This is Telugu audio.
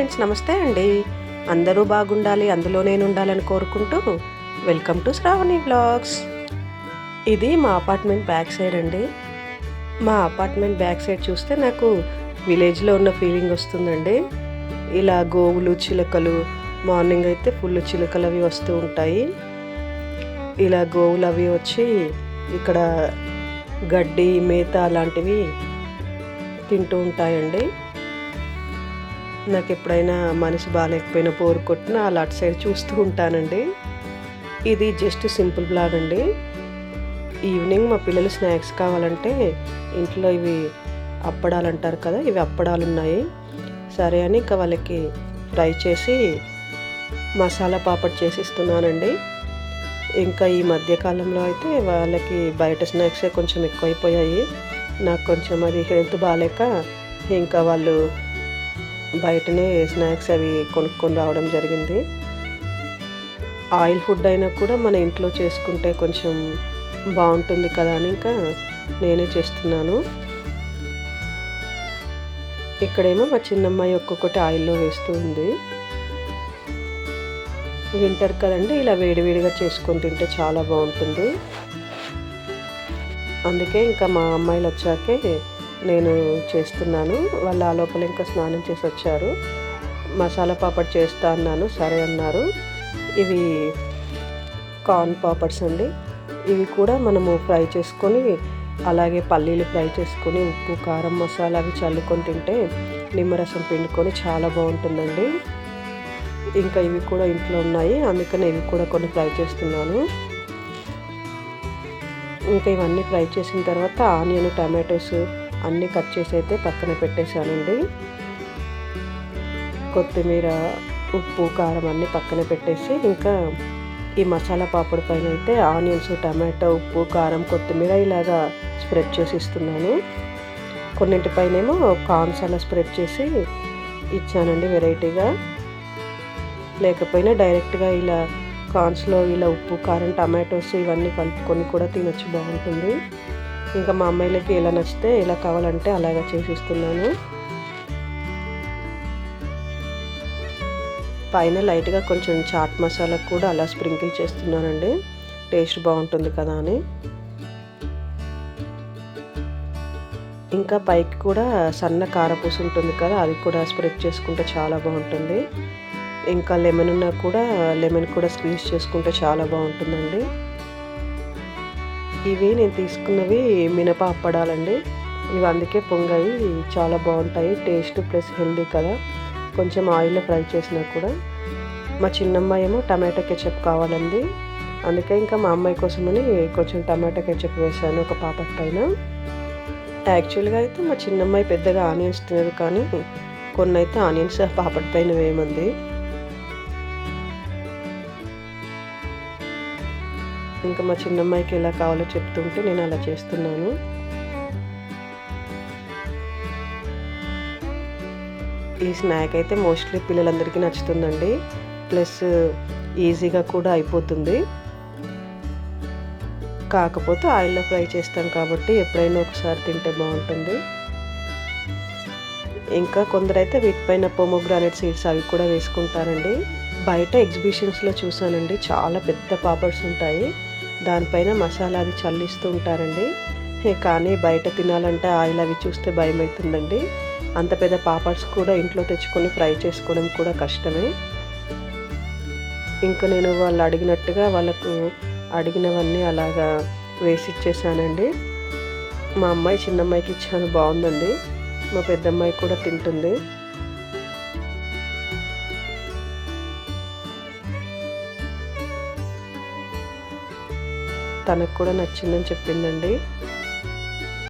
ఫ్రెండ్స్ నమస్తే అండి. అందరూ బాగుండాలి అందులో నేను ఉండాలని కోరుకుంటూ వెల్కమ్ టు శ్రావణి బ్లాగ్స్ ఇది మా అపార్ట్మెంట్ బ్యాక్ సైడ్ అండి. మా అపార్ట్మెంట్ బ్యాక్ సైడ్ చూస్తే నాకు విలేజ్లో ఉన్న ఫీలింగ్ వస్తుందండి. ఇలా గోవులు చిలకలు మార్నింగ్ అయితే ఫుల్ చిలకలు అవి వస్తూ ఉంటాయి. ఇలా గోవులు అవి వచ్చి ఇక్కడ గడ్డి మేత అలాంటివి తింటూ ఉంటాయండి. నాకు ఎప్పుడైనా మనసు బాగాలేకపోయినా బోరు కొట్టినా అలా అటు సైడ్ చూస్తూ ఉంటానండి. ఇది జస్ట్ సింపుల్ బ్లాగ్ అండి. ఈవినింగ్ మా పిల్లలు స్నాక్స్ కావాలంటే ఇంట్లో ఇవి అప్పడాలు అంటారు కదా ఇవి అప్పడాలు ఉన్నాయి. సరే అని ఇంకా వాళ్ళకి ఫ్రై చేసి మసాలా పాపడ్ చేసి ఇస్తున్నానండి ఇంకా ఈ మధ్యకాలంలో అయితే వాళ్ళకి బయట స్నాక్సే కొంచెం ఎక్కువైపోయాయి. నాకు కొంచెం అది హెల్త్ బాగాలేక ఇంకా వాళ్ళు బయటనే స్నాక్స్ అవి కొనుక్కొని రావడం జరిగింది. ఆయిల్ ఫుడ్ అయినా కూడా మన ఇంట్లో చేసుకుంటే కొంచెం బాగుంటుంది కదా అని ఇంకా నేనే చేస్తున్నాను. ఇక్కడేమో మా చిన్నమ్మాయి ఒక్కొక్కటి ఆయిల్లో వేస్తూ ఉంది. వింటర్ కదండి ఇలా వేడివేడిగా చేసుకొని తింటే చాలా బాగుంటుంది. అందుకే ఇంకా మా అమ్మాయిలు వచ్చాకే నేను చేస్తున్నాను. వాళ్ళు ఆ లోపల ఇంకా స్నానం చేసి వచ్చారు. మసాలా పాపడ్ చేస్తా అన్నాను. సరే అన్నారు. ఇవి కార్న్ పాపడ్స్ అండి. ఇవి కూడా మనము ఫ్రై చేసుకొని అలాగే పల్లీలు ఫ్రై చేసుకొని ఉప్పు కారం మసాలా అవి చల్లుకొని తింటే నిమ్మరసం పిండుకొని చాలా బాగుంటుందండి. ఇంకా ఇవి కూడా ఇంట్లో ఉన్నాయి. అందుకని ఇవి కూడా కొన్ని ఫ్రై చేస్తున్నాను. ఇంకా ఇవన్నీ ఫ్రై చేసిన తర్వాత ఆనియన్ టమాటోస్ అన్నీ కట్ చేసి అయితే పక్కన పెట్టేశానండి. కొత్తిమీర ఉప్పు కారం అన్నీ పక్కన పెట్టేసి ఇంకా ఈ మసాలా పాపడ్ పైన అయితే ఆనియన్స్ టమాటో ఉప్పు కారం కొత్తిమీర ఇలాగా స్ప్రెడ్ చేసి ఇస్తున్నాను. కొన్నింటిపైనేమో కార్న్స్ అలా స్ప్రెడ్ చేసి ఇచ్చానండి వెరైటీగా. లేకపోయినా డైరెక్ట్గా ఇలా కార్న్స్లో ఇలా ఉప్పు కారం టమాటోస్ ఇవన్నీ కలుపుకొని కూడా తినొచ్చు బాగుంటుంది. ఇంకా మా అమ్మాయిలకి ఎలా నచ్చితే ఎలా కావాలంటే అలాగా చేసిస్తున్నాను. పైన లైట్గా కొంచెం చాట్ మసాలా కూడా అలా స్ప్రింకిల్ చేస్తున్నానండి. టేస్ట్ బాగుంటుంది కదా అని. ఇంకా పైకి కూడా సన్న కారపూస ఉంటుంది కదా అది కూడా స్ప్రెడ్ చేసుకుంటే చాలా బాగుంటుంది. ఇంకా లెమన్ ఉన్నా కూడా లెమన్ కూడా స్క్వీజ్ చేసుకుంటే చాలా బాగుంటుందండి. ఇవి నేను తీసుకున్నవి మినప అప్పడాలండి ఇవి అందుకే పొంగాయి. చాలా బాగుంటాయి. టేస్ట్ ప్లస్ హెల్దీ కదా. కొంచెం ఆయిల్లో ఫ్రై చేసినా కూడా. మా చిన్నమ్మాయి ఏమో టమాటో కెచప్ కావాలండి అందుకే ఇంకా మా అమ్మాయి కోసమని కొంచెం టమాటో కెచప్ వేశాను ఒక పాప పైన. యాక్చువల్గా అయితే మా చిన్నమ్మాయి పెద్దగా ఆనియన్స్ తినదు కానీ కొన్ని అయితే ఆనియన్స్ పాపడ్ పైన వేయమంది. ఇంకా మా చిన్నమ్మాయికి ఎలా కావాలో చెప్తుంటే నేను అలా చేస్తున్నాను. ఈ స్నాక్ అయితే మోస్ట్లీ పిల్లలందరికీ నచ్చుతుందండి. ప్లస్ ఈజీగా కూడా అయిపోతుంది. కాకపోతే ఆయిల్లో ఫ్రై చేస్తాం కాబట్టి ఎప్పుడైనా ఒకసారి తింటే బాగుంటుంది. ఇంకా కొందరైతే వీటిపైన పొమోగ్రానైట్ సీడ్స్ అవి కూడా వేసుకుంటారండి. బయట ఎగ్జిబిషన్స్లో చూసానండి చాలా పెద్ద పాపర్స్ ఉంటాయి. దానిపైన మసాలా అది చల్లిస్తూ ఉంటారండి. కానీ బయట తినాలంటే ఆయిల్ అవి చూస్తే భయం అవుతుందండి అంత పెద్ద పాపడ్స్ కూడా ఇంట్లో తెచ్చుకొని ఫ్రై చేసుకోవడం కూడా కష్టమే. ఇంకా నేను వాళ్ళు అడిగినట్టుగా వాళ్ళకు అడిగినవన్నీ అలాగా వేసి ఇచ్చేసానండి. మా అమ్మాయి చిన్నమ్మాయికి ఇచ్చాను బాగుందండి. మా పెద్దమ్మాయి కూడా తింటుంది. తనకు కూడా నచ్చిందని చెప్పిందండి.